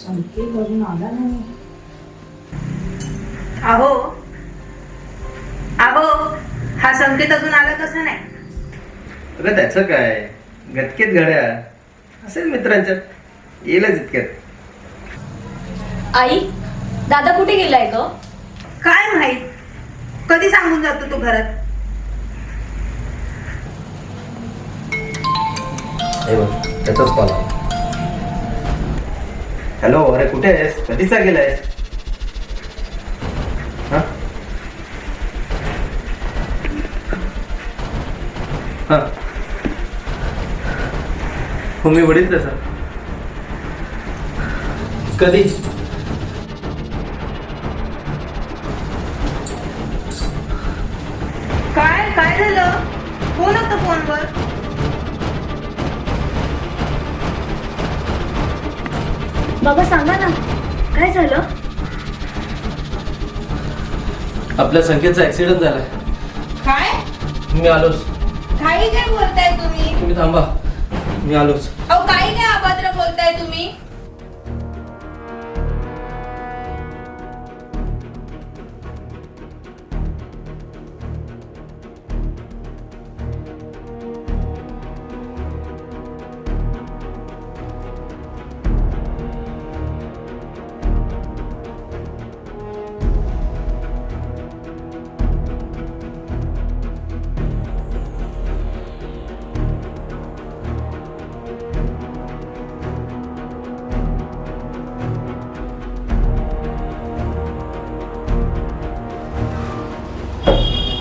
संकेत अजून आला नाही. अहो अहो हा संकेत अजून आला कसा नाही? अगं त्याचं काय? गटकेत घड्या. असेल मित्रांच्या. येईलच इतक्यात. आई दादा कुठे गेलाय ग? काय माहीत? कधी सांगून जातो तू घरात? हे बघ त्याचाच कॉल हॅलो अरे कुठे आहेस? कधीचा गेलायस? हा? हो. मी वडील तसा कधी? काय काय झालं? कोण होतं फोनवर बाबा सांगा ना. काय झालं? आपल्या संख्येचा ऍक्सिडेंट झालाय. काय? मी आलोच. काही काय बोलताय तुम्ही. तुम्ही थांबा. मी आलोच. अहो काही काय अभद्र बोलताय तुम्ही.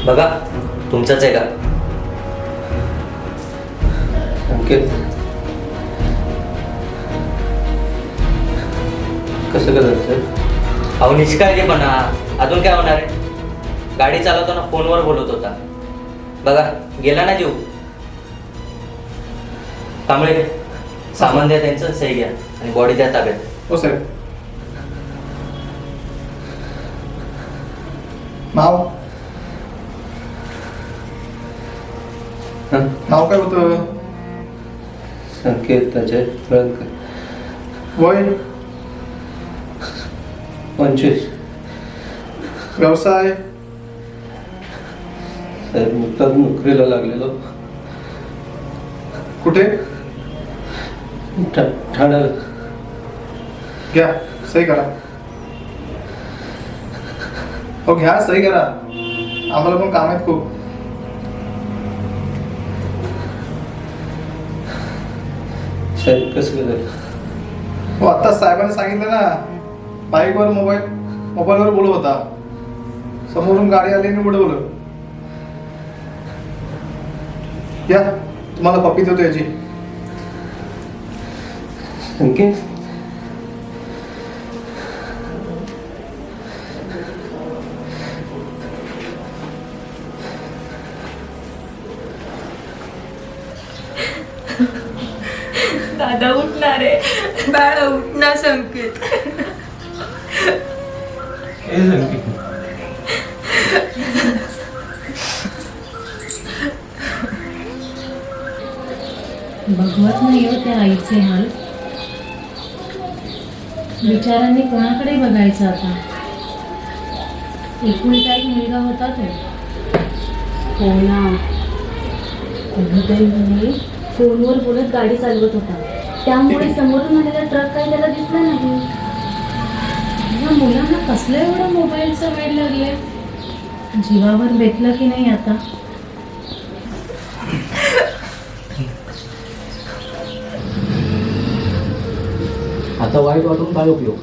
बघा तुमचाच आहे का? ओके. कसं कसं सर अहो निष्काळजीपणा. अजून काय होणार आहे? गाडी चालवताना फोनवर बोलत होता. बघा गेला ना जीव? कांबळे सामान द्या त्यांचं सही घ्या. आणि बॉडी द्या ताब्यात. हो साहेब. माव हां? नाव काय होतं? संकेत अजय फळदकर वय? पंचवीस. व्यवसाय? साहेब नुकताच नोकरीला लागलेलो. कुठे? ठा- ठाण्याला. घ्या सही करा. हो घ्या सही करा. आम्हाला पण काम आहेत खूप. साहेब कसं केलं हो आता साहेबांनी सांगितलं ना बाईकवर मोबाईल मोबाईलवर बोलत होता. समोरून गाडी आली आणि उडवलं या तुम्हाला पप्पी देतो याची. संकेत बाळ उठना संकेत हे नाही हो त्या आईचे हाल विचारांनी कोणाकडे बघायचं आता एकुलता एक मुलगा होता तो हो ना कुठेतरी फोनवर बोलत गाडी चालवत होता त्यामुळे समोरून आलेला ट्रक काही त्याला दिसला नाही. या मुलांना कसलं एवढं मोबाईलचं वेळ लागले जीवावर बेतलं की नाही आता? आता वाईट वाटून काय उपयोग?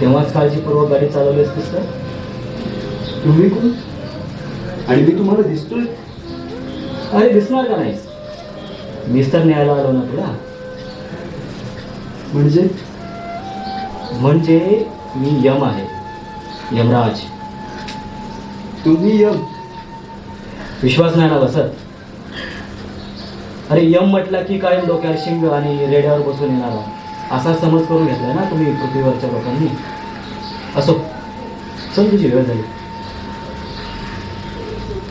तेव्हाच काळजीपूर्वक गाडी चालवली असतीस तर? तुम्ही कोण? आणि मी तुम्हाला दिसतोय? अरे दिसणार का नाहीस? मीच तर न्यायला आलो ना तुला? म्हणजे? म्हणजे मी यम आहे. यमराज. तुम्ही यम? विश्वास नाही ना बसत अरे यम म्हटलं की काय डोक्यावर शिंग आणि रेड्यावर बसून येणारा असा समज करून घेतलाय ना तुम्ही पृथ्वीवरच्या लोकांनी. असो. चल तुझी वेळ झाली.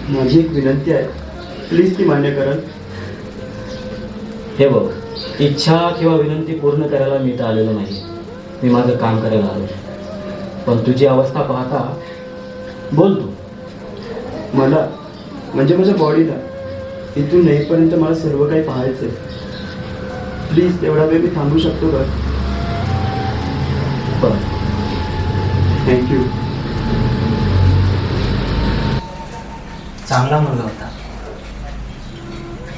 माझी एक विनंती आहे. प्लीज ती मान्य करा हे बघ इच्छा किंवा विनंती पूर्ण करायला मी तर आलेलो नाही मी माझं काम करायला आलो पण तुझी अवस्था पाहता बोल तू. मला म्हणजे माझ्या बॉडीला इथून येईपर्यंत मला सर्व काही पाहायचं प्लीज तेवढा वेळ मी थांबू शकतो का? थँक्यू चांगला मुलगा होता.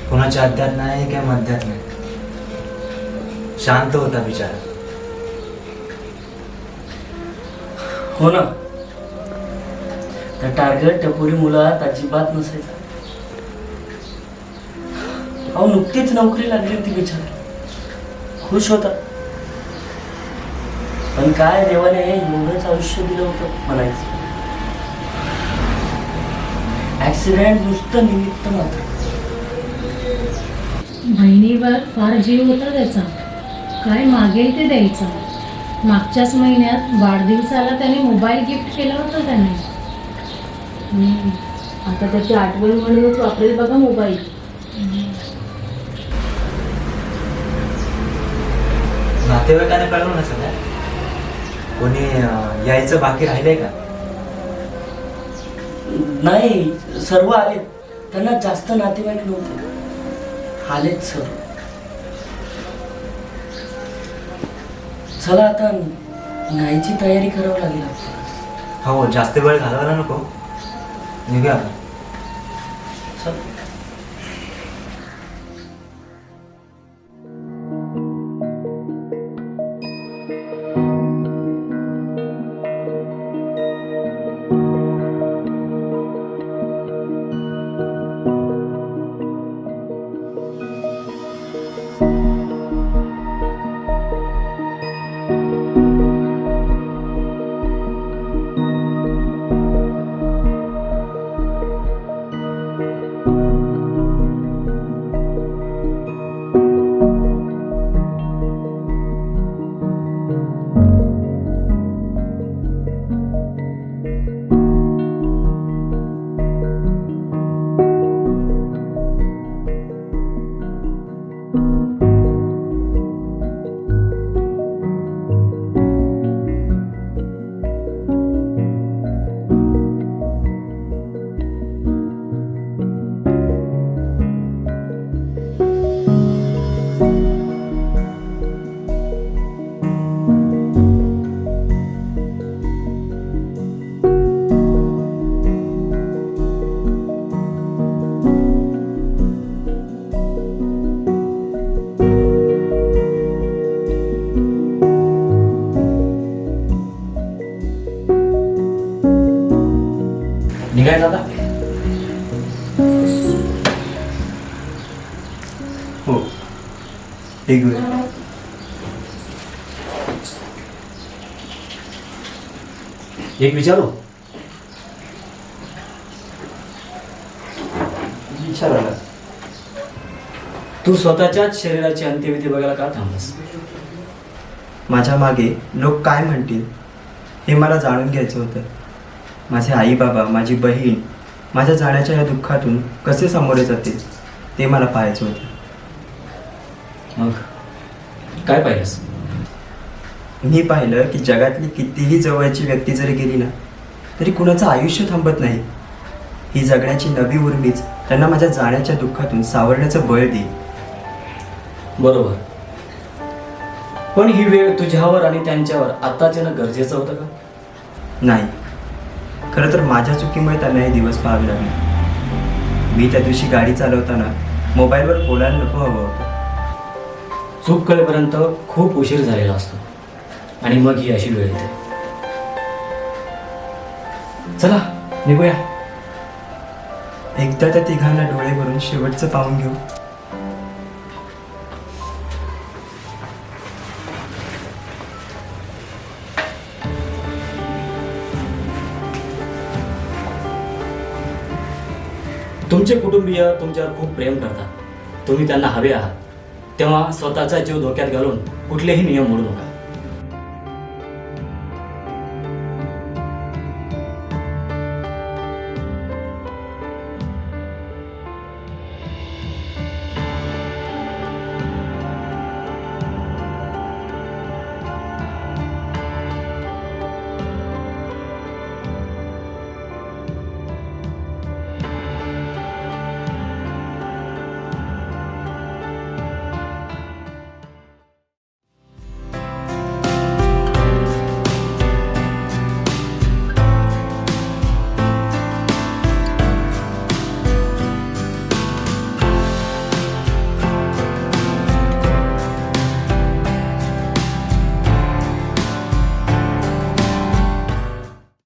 कोणाच्या अध्यात नाही किंवा मध्यात नाही. शांत होता विचार हो ना. त्या टार्गेट टपोरी मुलात अजिबात नसायचा. अहो नुकतीच नोकरी लागली होती बिचार. खुश होता. पण काय देवाने एवढंच आयुष्य दिलं होतं म्हणायचं. ऍक्सिडेंट नुसतं निमित्त मात्र. बहिणीवर फार जीव होता त्याचा. काय मागेल ते द्यायचा. मागच्याच महिन्यात वाढदिवसाला त्याने मोबाईल गिफ्ट केला होता त्याने. आता त्याची आठवण म्हणूनच वापरेल बघा मोबाईल. नातेवाईकांना कळवलं ना सगळ्या? कोणी अं, यायचं बाकी राहिलंय का? नाही सर्व आलेत. त्यांना जास्त नातेवाईक नव्हते. आलेत सर. चला आता न्यायची तयारी करावी लागेल आपल्याला. हो जास्त वेळ घालवायला नको. निघूया आपण. आता हो. ठीक आहे एक विचारू? तू स्वतःच्याच शरीराची अंत्यविधी बघायला का थांबलास? माझ्या मागे लोक काय म्हणतील हे मला जाणून घ्यायचं होतं. माझे आई बाबा माझी बहीण माझ्या जाण्याच्या या दुःखातून कसे सामोरे जातील ते मला पाहायचं होतं. मग? काय पाहिलंस? मी पाहिलं की जगातली कितीही जवळची व्यक्ती जरी गेली ना तरी कुणाचं आयुष्य थांबत नाही. ही जगण्याची नवी उर्मीच त्यांना माझ्या जाण्याच्या दुःखातून सावरण्याचं बळ देईल. बरोबर. पण ही वेळ तुझ्यावर आणि त्यांच्यावर आताच येणं गरजेचं होतं का? नाही. खरं तर माझ्या चुकीमुळे त्यांना हे दिवस पाहावे लागले. मी त्या दिवशी गाडी चालवताना मोबाईलवर बोलायला नको हवं होतं. चूक कळेपर्यंत खूप उशीर झालेला असतो. आणि मग ही अशी वेळ येते. चला निघूया. एकदा त्या तिघांना डोळे भरून शेवटचं पाहून घेऊ. तुमचे कुटुंबीय तुमच्यावर खूप प्रेम करतात. तुम्ही त्यांना हवे आहात. तेव्हा स्वतःचा जीव धोक्यात घालून कुठलेही नियम मोडू नका.